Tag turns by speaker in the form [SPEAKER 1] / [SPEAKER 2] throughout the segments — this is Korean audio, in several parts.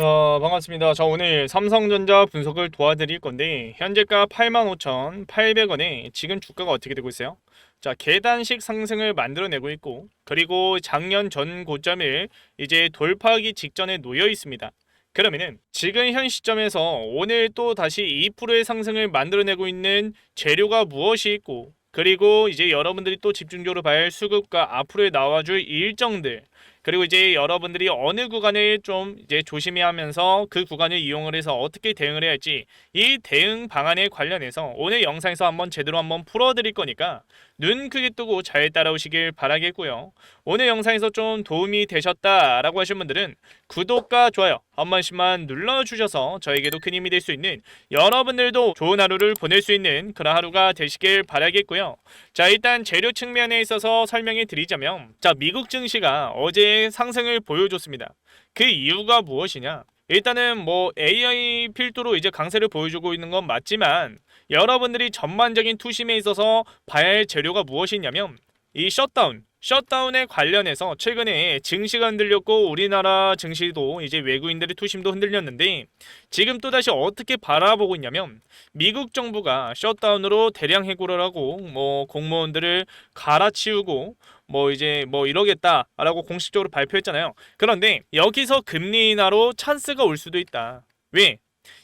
[SPEAKER 1] 자 반갑습니다. 자 오늘 삼성전자 분석을 도와드릴 건데 현재가 85,800원에 지금 주가가 어떻게 되고 있어요? 자 계단식 상승을 만들어내고 있고 그리고 작년 전 고점을 이제 돌파하기 직전에 놓여 있습니다. 그러면은 지금 현 시점에서 오늘 또 다시 2%의 상승을 만들어내고 있는 재료가 무엇이 있고 그리고 이제 여러분들이 또 집중적으로 봐야 할 수급과 앞으로 나와줄 일정들 그리고 이제 여러분들이 어느 구간을 좀 이제 조심해야 하면서 그 구간을 이용을 해서 어떻게 대응을 해야 할지 이 대응 방안에 관련해서 오늘 영상에서 한번 제대로 한번 풀어드릴 거니까 눈 크게 뜨고 잘 따라오시길 바라겠고요. 오늘 영상에서 좀 도움이 되셨다라고 하신 분들은 구독과 좋아요 한 번씩만 눌러주셔서 저에게도 큰 힘이 될 수 있는 여러분들도 좋은 하루를 보낼 수 있는 그런 하루가 되시길 바라겠고요. 자 일단 재료 측면에 있어서 설명해 드리자면 자 미국 증시가 어제 상승을 보여줬습니다. 그 이유가 무엇이냐? 일단은 뭐 AI 필두로 이제 강세를 보여주고 있는 건 맞지만 여러분들이 전반적인 투심에 있어서 봐야 할 재료가 무엇이냐면 이 셧다운 셧다운에 관련해서 최근에 증시가 흔들렸고 우리나라 증시도 이제 외국인들의 투심도 흔들렸는데 지금 또다시 어떻게 바라보고 있냐면 미국 정부가 셧다운으로 대량 해고를 하고 뭐 공무원들을 갈아치우고 뭐 이제 뭐 이러겠다라고 공식적으로 발표했잖아요. 그런데 여기서 금리 인하로 찬스가 올 수도 있다. 왜?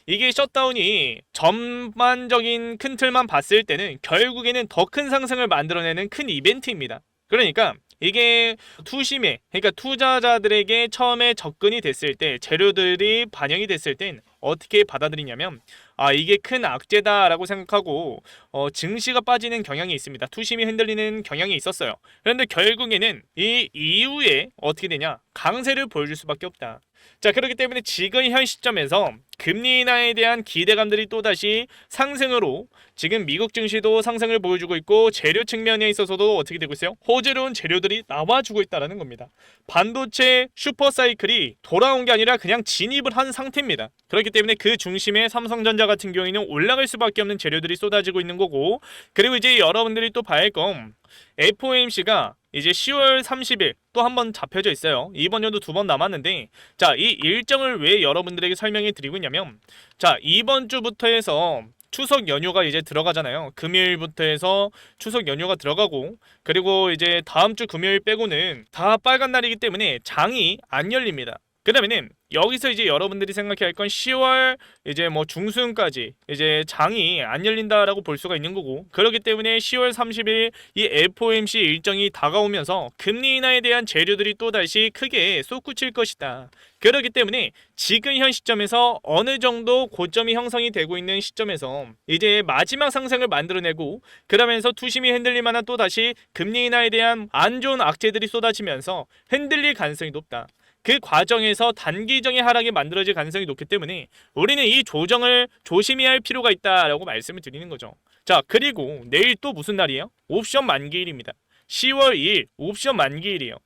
[SPEAKER 1] 이게 셧다운이 전반적인 큰 틀만 봤을 때는 결국에는 더 큰 상승을 만들어내는 큰 이벤트입니다. 그러니까 이게 투심에 그러니까 투자자들에게 처음에 접근이 됐을 때 재료들이 반영이 됐을 땐 어떻게 받아들이냐면 아 이게 큰 악재다라고 생각하고 어, 증시가 빠지는 경향이 있습니다. 투심이 흔들리는 경향이 있었어요. 그런데 결국에는 이 이후에 어떻게 되냐 강세를 보여줄 수밖에 없다. 자 그렇기 때문에 지금 현 시점에서 금리 인하에 대한 기대감들이 또다시 상승으로 지금 미국 증시도 상승을 보여주고 있고 재료 측면에 있어서도 어떻게 되고 있어요? 호재로운 재료들이 나와주고 있다라는 겁니다. 반도체 슈퍼 사이클이 돌아온 게 아니라 그냥 진입을 한 상태입니다. 그렇기 때문에 그 중심에 삼성전자 같은 경우에는 올라갈 수밖에 없는 재료들이 쏟아지고 있는 거고 그리고 이제 여러분들이 또 봐야 할 건 FOMC가 이제 10월 30일 또 한 번 잡혀져 있어요. 이번 연도 두 번 남았는데 자, 이 일정을 왜 여러분들에게 설명해 드리고 있냐면 자, 이번 주부터 해서 추석 연휴가 이제 들어가잖아요. 금요일부터 해서 추석 연휴가 들어가고 그리고 이제 다음 주 금요일 빼고는 다 빨간 날이기 때문에 장이 안 열립니다. 그 다음에는 여기서 이제 여러분들이 생각해야 할 건 10월 이제 뭐 중순까지 이제 장이 안 열린다라고 볼 수가 있는 거고 그렇기 때문에 10월 30일 이 FOMC 일정이 다가오면서 금리 인하에 대한 재료들이 또 다시 크게 솟구칠 것이다. 그렇기 때문에 지금 현 시점에서 어느 정도 고점이 형성이 되고 있는 시점에서 이제 마지막 상승을 만들어내고 그러면서 투심이 흔들릴 만한 또 다시 금리 인하에 대한 안 좋은 악재들이 쏟아지면서 흔들릴 가능성이 높다. 그 과정에서 단기적인 하락이 만들어질 가능성이 높기 때문에 우리는 이 조정을 조심해야 할 필요가 있다라고 말씀을 드리는 거죠. 자, 그리고 내일 또 무슨 날이에요? 옵션 만기일입니다. 10월 2일 옵션 만기일이에요.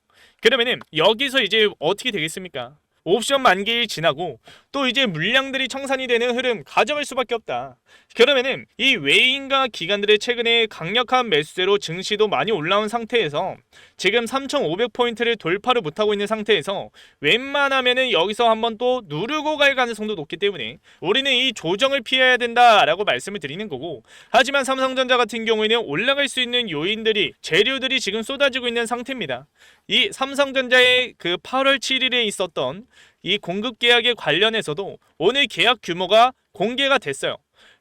[SPEAKER 1] 그러면은 여기서 이제 어떻게 되겠습니까? 옵션 만기일 지나고 또 이제 물량들이 청산이 되는 흐름 가져갈 수밖에 없다. 그러면은 이 외인과 기관들의 최근에 강력한 매수세로 증시도 많이 올라온 상태에서 지금 3,500포인트를 돌파를 못하고 있는 상태에서 웬만하면은 여기서 한번 또 누르고 갈 가능성도 높기 때문에 우리는 이 조정을 피해야 된다라고 말씀을 드리는 거고 하지만 삼성전자 같은 경우에는 올라갈 수 있는 요인들이 재료들이 지금 쏟아지고 있는 상태입니다. 이 삼성전자의 그 8월 7일에 있었던 이 공급 계약에 관련해서도 오늘 계약 규모가 공개가 됐어요.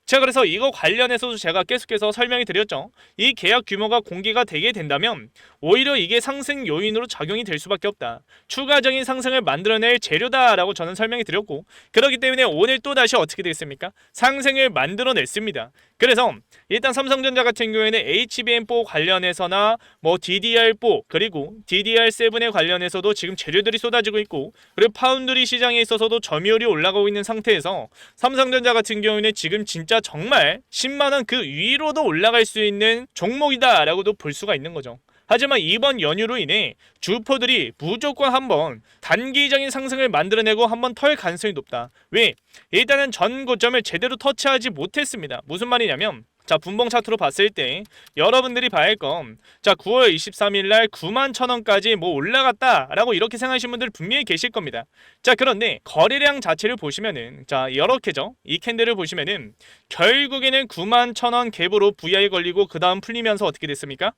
[SPEAKER 1] 제가 그래서 이거 관련해서도 제가 계속해서 설명이 드렸죠. 이 계약 규모가 공개가 되게 된다면 오히려 이게 상승 요인으로 작용이 될 수밖에 없다. 추가적인 상승을 만들어낼 재료다라고 저는 설명이 드렸고 그렇기 때문에 오늘 또 다시 어떻게 되겠습니까? 상승을 만들어냈습니다. 그래서 일단 삼성전자 같은 경우에는 HBM4 관련해서나 뭐 DDR4 그리고 DDR7에 관련해서도 지금 재료들이 쏟아지고 있고 그리고 파운드리 시장에 있어서도 점유율이 올라가고 있는 상태에서 삼성전자 같은 경우에는 지금 진짜 정말 10만원 그 위로도 올라갈 수 있는 종목이다라고도 볼 수가 있는 거죠. 하지만 이번 연휴로 인해 주포들이 무조건 한번 단기적인 상승을 만들어내고 한번 털 가능성이 높다. 왜? 일단은 전 고점을 제대로 터치하지 못했습니다. 무슨 말이냐면 자 분봉 차트로 봤을 때 여러분들이 봐야 할 건 자 9월 23일 날 9만 천 원까지 뭐 올라갔다라고 이렇게 생각하시는 분들 분명히 계실 겁니다. 자 그런데 거래량 자체를 보시면은 자 이렇게죠. 이 캔들을 보시면은 결국에는 9만 천 원 갭으로 VI 걸리고 그 다음 풀리면서 어떻게 됐습니까?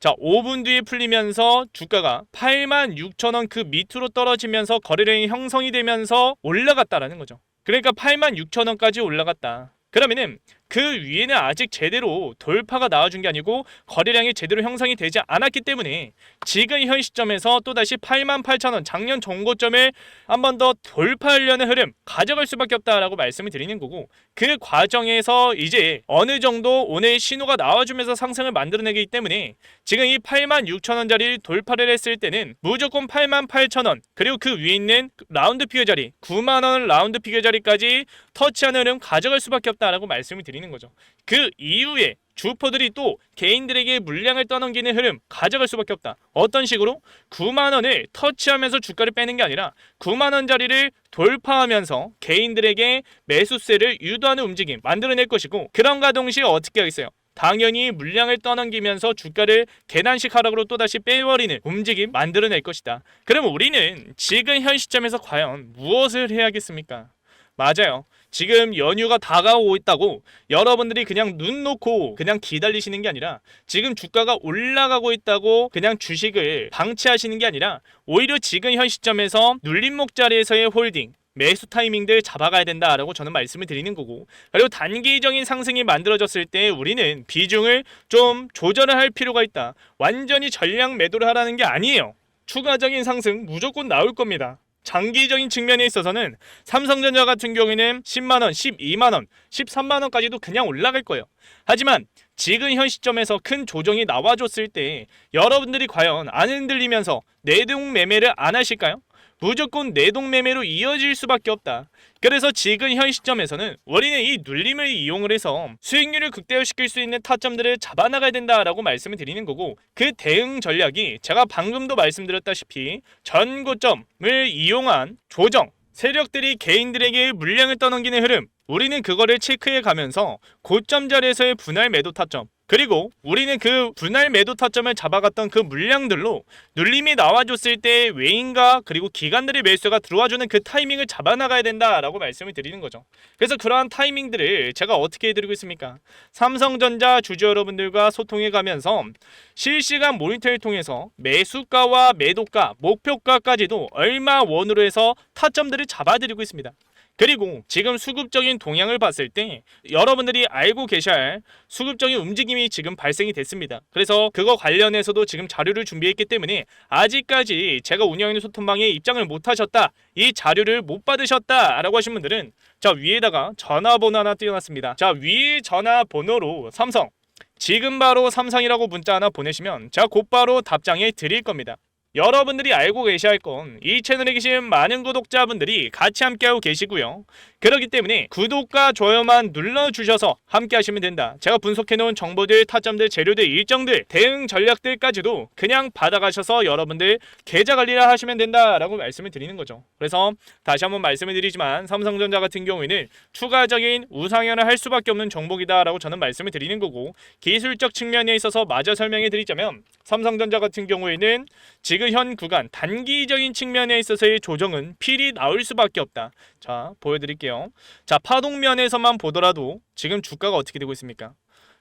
[SPEAKER 1] 자 5분 뒤에 풀리면서 주가가 8만 6천 원 그 밑으로 떨어지면서 거래량이 형성이 되면서 올라갔다라는 거죠. 그러니까 8만 6천 원까지 올라갔다. 그러면은 그 위에는 아직 제대로 돌파가 나와준 게 아니고 거래량이 제대로 형성이 되지 않았기 때문에 지금 현 시점에서 또다시 8만 8천 원 작년 정고점을 한 번 더 돌파하려는 흐름 가져갈 수밖에 없다라고 말씀을 드리는 거고 그 과정에서 이제 어느 정도 오늘 신호가 나와주면서 상승을 만들어내기 때문에 지금 이 8만 6천 원짜리 돌파를 했을 때는 무조건 8만 8천 원 그리고 그 위에 있는 라운드 피겨 자리 9만 원 라운드 피겨 자리까지 터치하는 흐름 가져갈 수밖에 없다라고 말씀을 드리는 거죠. 그 이후에 주포들이 또 개인들에게 물량을 떠넘기는 흐름 가져갈 수밖에 없다. 어떤 식으로? 9만 원을 터치하면서 주가를 빼는 게 아니라 9만 원짜리를 돌파하면서 개인들에게 매수세를 유도하는 움직임 만들어낼 것이고 그런가 동시에 어떻게 하겠어요? 당연히 물량을 떠넘기면서 주가를 계단식 하락으로 또다시 빼버리는 움직임 만들어낼 것이다. 그럼 우리는 지금 현 시점에서 과연 무엇을 해야겠습니까? 맞아요. 지금 연휴가 다가오고 있다고 여러분들이 그냥 눈 놓고 그냥 기다리시는 게 아니라 지금 주가가 올라가고 있다고 그냥 주식을 방치하시는 게 아니라 오히려 지금 현 시점에서 눌림목 자리에서의 홀딩 매수 타이밍들 잡아가야 된다라고 저는 말씀을 드리는 거고 그리고 단기적인 상승이 만들어졌을 때 우리는 비중을 좀 조절을 할 필요가 있다. 완전히 전량 매도를 하라는 게 아니에요. 추가적인 상승 무조건 나올 겁니다 장기적인 측면에 있어서는 삼성전자 같은 경우에는 10만 원, 12만 원, 13만 원까지도 그냥 올라갈 거예요. 하지만 지금 현 시점에서 큰 조정이 나와줬을 때 여러분들이 과연 안 흔들리면서 내동 매매를 안 하실까요? 무조건 내동 매매로 이어질 수밖에 없다. 그래서 지금 현 시점에서는 우리는 이 눌림을 이용을 해서 수익률을 극대화시킬 수 있는 타점들을 잡아나가야 된다라고 말씀을 드리는 거고 그 대응 전략이 제가 방금도 말씀드렸다시피 전고점을 이용한 조정 세력들이 개인들에게 물량을 떠넘기는 흐름 우리는 그거를 체크해 가면서 고점 자리에서의 분할 매도 타점 그리고 우리는 그 분할 매도 타점을 잡아갔던 그 물량들로 눌림이 나와줬을 때 외인과 그리고 기관들의 매수가 들어와주는 그 타이밍을 잡아나가야 된다라고 말씀을 드리는 거죠. 그래서 그러한 타이밍들을 제가 어떻게 해드리고 있습니까? 삼성전자 주주 여러분들과 소통해 가면서 실시간 모니터를 통해서 매수가와 매도가, 목표가까지도 얼마 원으로 해서 타점들을 잡아드리고 있습니다. 그리고 지금 수급적인 동향을 봤을 때 여러분들이 알고 계셔야 할 수급적인 움직임이 지금 발생이 됐습니다. 그래서 그거 관련해서도 지금 자료를 준비했기 때문에 아직까지 제가 운영하는 소통방에 입장을 못 하셨다. 이 자료를 못 받으셨다 라고 하신 분들은 자 위에다가 전화번호 하나 띄워놨습니다. 자 위에 전화번호로 삼성 지금 바로 삼성이라고 문자 하나 보내시면 제가 곧바로 답장해 드릴 겁니다. 여러분들이 알고 계셔야 할 건 이 채널에 계신 많은 구독자분들이 같이 함께하고 계시고요. 그렇기 때문에 구독과 좋아요만 눌러주셔서 함께 하시면 된다. 제가 분석해놓은 정보들, 타점들, 재료들, 일정들, 대응 전략들까지도 그냥 받아가셔서 여러분들 계좌 관리를 하시면 된다라고 말씀을 드리는 거죠. 그래서 다시 한번 말씀을 드리지만 삼성전자 같은 경우에는 추가적인 우상향을 할 수밖에 없는 종목이다라고 저는 말씀을 드리는 거고 기술적 측면에 있어서 마저 설명해 드리자면 삼성전자 같은 경우에는 지금 현 구간 단기적인 측면에 있어서의 조정은 필히 나올 수밖에 없다. 자, 보여드릴게요. 자, 파동면에서만 보더라도 지금 주가가 어떻게 되고 있습니까?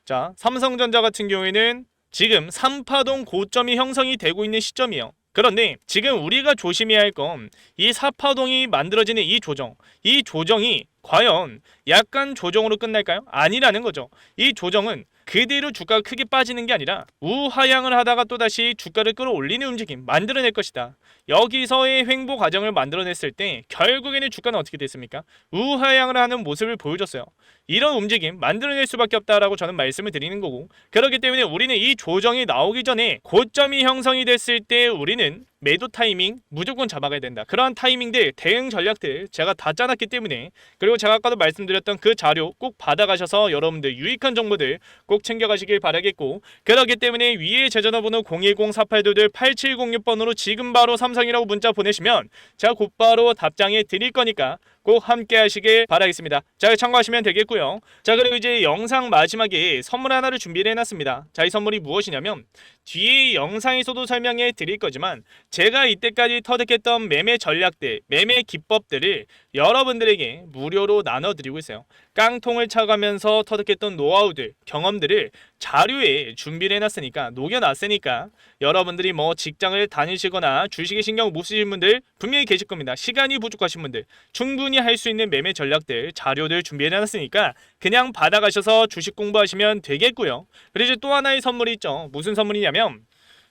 [SPEAKER 1] 자, 삼성전자 같은 경우에는 지금 3파동 고점이 형성이 되고 있는 시점이에요. 그런데 지금 우리가 조심해야 할 건 이 4파동이 만들어지는 이 조정, 이 조정이 과연 약간 조정으로 끝날까요? 아니라는 거죠. 이 조정은 그대로 주가가 크게 빠지는 게 아니라 우하향을 하다가 또다시 주가를 끌어올리는 움직임 만들어낼 것이다. 여기서의 횡보 과정을 만들어냈을 때 결국에는 주가는 어떻게 됐습니까? 우하향을 하는 모습을 보여줬어요. 이런 움직임 만들어낼 수밖에 없다라고 저는 말씀을 드리는 거고 그렇기 때문에 우리는 이 조정이 나오기 전에 고점이 형성이 됐을 때 우리는 매도 타이밍 무조건 잡아가야 된다. 그러한 타이밍들, 대응 전략들 제가 다 짜놨기 때문에 그리고 제가 아까도 말씀드렸던 그 자료 꼭 받아가셔서 여러분들 유익한 정보들 꼭 챙겨가시길 바라겠고 그렇기 때문에 위에 제 전화번호 010-4822-8706번으로 지금 바로 삼성이라고 문자 보내시면 제가 곧바로 답장해 드릴 거니까 꼭 함께 하시길 바라겠습니다. 자, 참고하시면 되겠고요. 자, 그리고 이제 영상 마지막에 선물 하나를 준비를 해놨습니다. 자, 이 선물이 무엇이냐면 뒤에 영상에서도 설명해 드릴 거지만 제가 이때까지 터득했던 매매 전략들, 매매 기법들을 여러분들에게 무료로 나눠드리고 있어요. 깡통을 차가면서 터득했던 노하우들, 경험들을 자료에 준비를 해놨으니까 녹여놨으니까 여러분들이 뭐 직장을 다니시거나 주식에 신경 못 쓰시는 분들 분명히 계실 겁니다. 시간이 부족하신 분들 충분히 할 수 있는 매매 전략들 자료들 준비해놨으니까 그냥 받아가셔서 주식 공부하시면 되겠고요. 그리고 또 하나의 선물이 있죠. 무슨 선물이냐면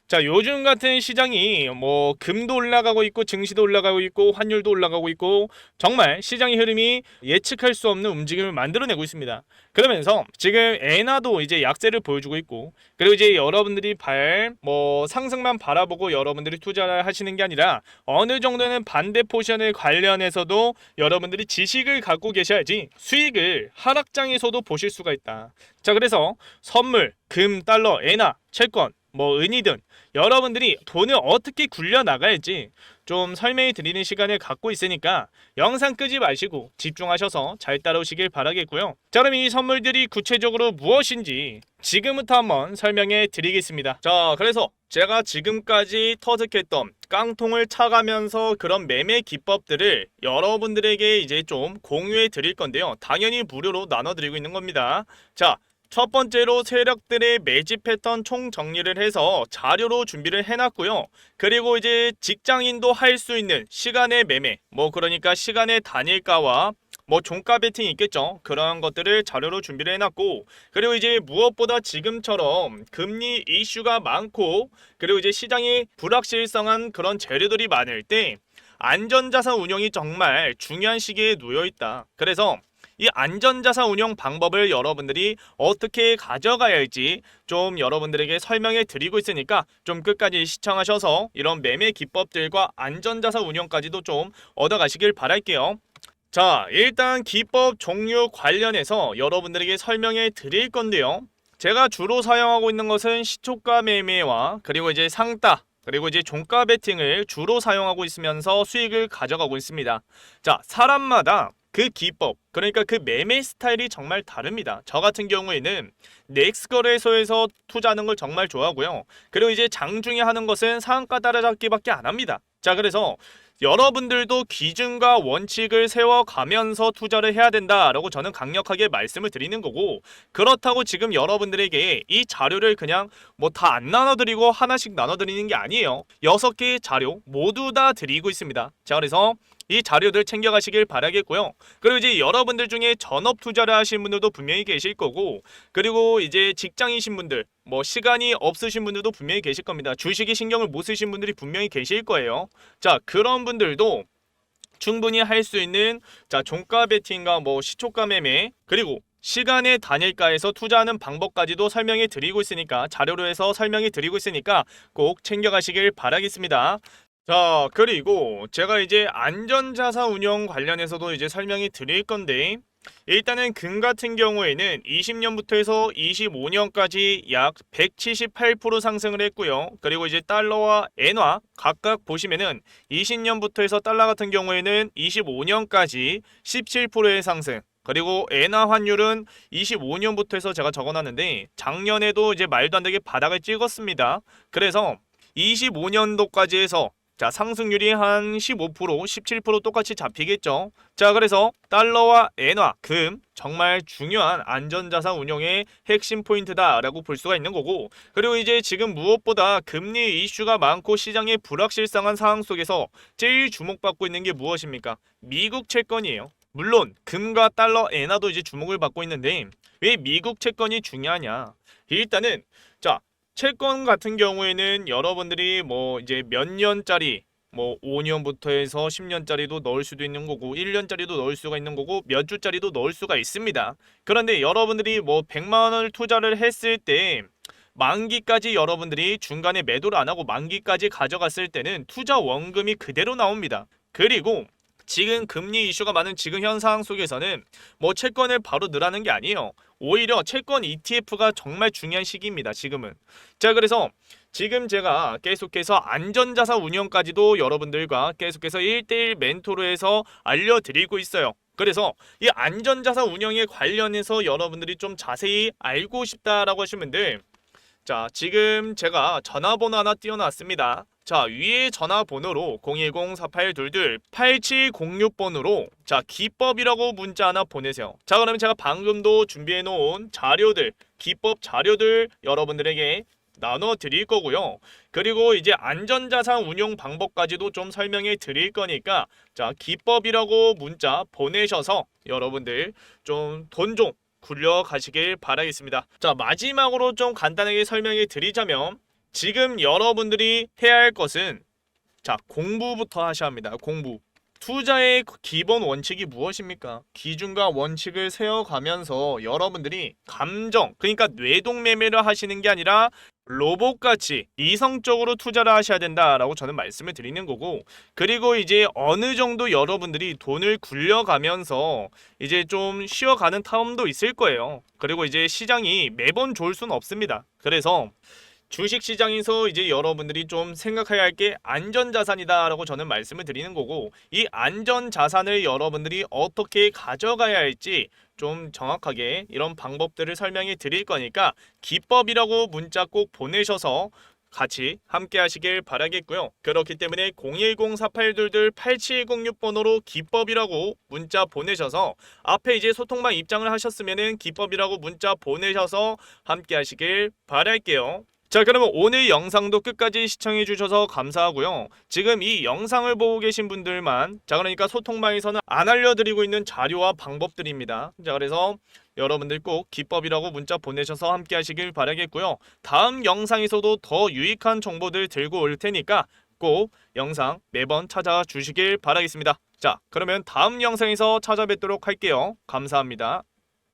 [SPEAKER 1] 자 요즘 같은 시장이 뭐 금도 올라가고 있고 증시도 올라가고 있고 환율도 올라가고 있고 정말 시장의 흐름이 예측할 수 없는 움직임을 만들어내고 있습니다. 그러면서 지금 엔화도 이제 약세를 보여주고 있고 그리고 이제 여러분들이 발 뭐 상승만 바라보고 여러분들이 투자를 하시는 게 아니라 어느 정도는 반대 포션을 관련해서도 여러분들이 지식을 갖고 계셔야지 수익을 하락장에서도 보실 수가 있다. 자 그래서 선물, 금, 달러, 엔화, 채권 뭐 은이든 여러분들이 돈을 어떻게 굴려 나가야지 좀 설명해 드리는 시간을 갖고 있으니까 영상 끄지 마시고 집중하셔서 잘 따라오시길 바라겠고요. 자 그럼 이 선물들이 구체적으로 무엇인지 지금부터 한번 설명해 드리겠습니다. 자 그래서 제가 지금까지 터득했던 깡통을 차가면서 그런 매매 기법들을 여러분들에게 이제 좀 공유해 드릴 건데요. 당연히 무료로 나눠 드리고 있는 겁니다. 자 첫 번째로 세력들의 매집 패턴 총 정리를 해서 자료로 준비를 해놨고요. 그리고 이제 직장인도 할 수 있는 시간의 매매, 뭐 그러니까 시간의 단일가와 뭐 종가 베팅이 있겠죠. 그런 것들을 자료로 준비를 해놨고 그리고 이제 무엇보다 지금처럼 금리 이슈가 많고 그리고 이제 시장이 불확실성한 그런 재료들이 많을 때 안전자산 운용이 정말 중요한 시기에 놓여 있다. 그래서 이 안전자산 운용 방법을 여러분들이 어떻게 가져가야 할지 좀 여러분들에게 설명해 드리고 있으니까 좀 끝까지 시청하셔서 이런 매매 기법들과 안전자산 운용까지도 좀 얻어가시길 바랄게요. 자, 일단 기법 종류 관련해서 여러분들에게 설명해 드릴 건데요. 제가 주로 사용하고 있는 것은 시초가 매매와 그리고 이제 상따 그리고 이제 종가 베팅을 주로 사용하고 있으면서 수익을 가져가고 있습니다. 자, 사람마다 그 기법, 그러니까 그 매매 스타일이 정말 다릅니다. 저 같은 경우에는 넥스 거래소에서 투자하는 걸 정말 좋아하고요. 그리고 이제 장중에 하는 것은 상한가 따라잡기밖에 안 합니다. 자, 그래서 여러분들도 기준과 원칙을 세워가면서 투자를 해야 된다라고 저는 강력하게 말씀을 드리는 거고 그렇다고 지금 여러분들에게 이 자료를 그냥 뭐 다 안 나눠드리고 하나씩 나눠드리는 게 아니에요. 여섯 개의 자료 모두 다 드리고 있습니다. 자 그래서 이 자료들 챙겨가시길 바라겠고요. 그리고 이제 여러분들 중에 전업 투자를 하신 분들도 분명히 계실 거고 그리고 이제 직장이신 분들 뭐 시간이 없으신 분들도 분명히 계실 겁니다. 주식에 신경을 못 쓰신 분들이 분명히 계실 거예요. 자 그런 분들도 충분히 할 수 있는 자 종가 베팅과 뭐 시초가 매매 그리고 시간의 단일가에서 투자하는 방법까지도 설명해 드리고 있으니까 자료로 해서 설명해 드리고 있으니까 꼭 챙겨가시길 바라겠습니다. 자 그리고 제가 이제 안전자산 운영 관련해서도 이제 설명이 드릴 건데 일단은 금 같은 경우에는 20년부터 해서 25년까지 약 178% 상승을 했고요. 그리고 이제 달러와 엔화 각각 보시면은 20년부터 해서 달러 같은 경우에는 25년까지 17%의 상승. 그리고 엔화 환율은 25년부터 해서 제가 적어놨는데 작년에도 이제 말도 안 되게 바닥을 찍었습니다. 그래서 25년도까지 해서 자 상승률이 한 15% 17% 똑같이 잡히겠죠? 자 그래서 달러와 엔화 금 정말 중요한 안전자산 운용의 핵심 포인트다 라고 볼 수가 있는 거고 그리고 이제 지금 무엇보다 금리 이슈가 많고 시장의 불확실성한 상황 속에서 제일 주목받고 있는 게 무엇입니까? 미국 채권이에요. 물론 금과 달러 엔화도 이제 주목을 받고 있는데 왜 미국 채권이 중요하냐? 일단은 자 채권 같은 경우에는 여러분들이 뭐 이제 몇 년짜리 뭐 5년부터 해서 10년짜리도 넣을 수도 있는 거고 1년짜리도 넣을 수가 있는 거고 몇 주짜리도 넣을 수가 있습니다. 그런데 여러분들이 뭐 100만 원을 투자를 했을 때 만기까지 여러분들이 중간에 매도를 안 하고 만기까지 가져갔을 때는 투자 원금이 그대로 나옵니다. 그리고 지금 금리 이슈가 많은 지금 현 상황 속에서는 뭐 채권을 바로 넣으라는 게 아니에요. 오히려 채권 ETF가 정말 중요한 시기입니다. 지금은. 자, 그래서 지금 제가 계속해서 안전자산 운영까지도 여러분들과 계속해서 1대1 멘토로 해서 알려드리고 있어요. 그래서 이 안전자산 운영에 관련해서 여러분들이 좀 자세히 알고 싶다라고 하시면 돼. 자, 지금 제가 전화번호 하나 띄워놨습니다. 자, 위에 전화번호로 010-4822-8706번으로 자, 기법이라고 문자 하나 보내세요. 자, 그러면 제가 방금도 준비해 놓은 자료들, 기법 자료들 여러분들에게 나눠 드릴 거고요. 그리고 이제 안전자산 운용 방법까지도 좀 설명해 드릴 거니까 자, 기법이라고 문자 보내셔서 여러분들 좀돈좀 굴려 가시길 바라겠습니다. 자, 마지막으로 좀 간단하게 설명해 드리자면 지금 여러분들이 해야 할 것은 자, 공부부터 하셔야 합니다. 공부. 투자의 기본 원칙이 무엇입니까? 기준과 원칙을 세워가면서 여러분들이 감정, 그러니까 뇌동매매를 하시는 게 아니라 로봇같이 이성적으로 투자를 하셔야 된다라고 저는 말씀을 드리는 거고 그리고 이제 어느 정도 여러분들이 돈을 굴려가면서 이제 좀 쉬어가는 타임도 있을 거예요. 그리고 이제 시장이 매번 좋을 수는 없습니다. 그래서 주식 시장에서 이제 여러분들이 좀 생각해야 할 게 안전 자산이다라고 저는 말씀을 드리는 거고 이 안전 자산을 여러분들이 어떻게 가져가야 할지 좀 정확하게 이런 방법들을 설명해 드릴 거니까 기법이라고 문자 꼭 보내셔서 같이 함께 하시길 바라겠고요. 그렇기 때문에 010-4822-8706번호로 기법이라고 문자 보내셔서 앞에 이제 소통방 입장을 하셨으면은 기법이라고 문자 보내셔서 함께 하시길 바랄게요. 자 그러면 오늘 영상도 끝까지 시청해 주셔서 감사하고요. 지금 이 영상을 보고 계신 분들만 자 그러니까 소통방에서는 안 알려드리고 있는 자료와 방법들입니다. 자 그래서 여러분들 꼭 기법이라고 문자 보내셔서 함께 하시길 바라겠고요. 다음 영상에서도 더 유익한 정보들 들고 올 테니까 꼭 영상 매번 찾아와 주시길 바라겠습니다. 자 그러면 다음 영상에서 찾아뵙도록 할게요. 감사합니다.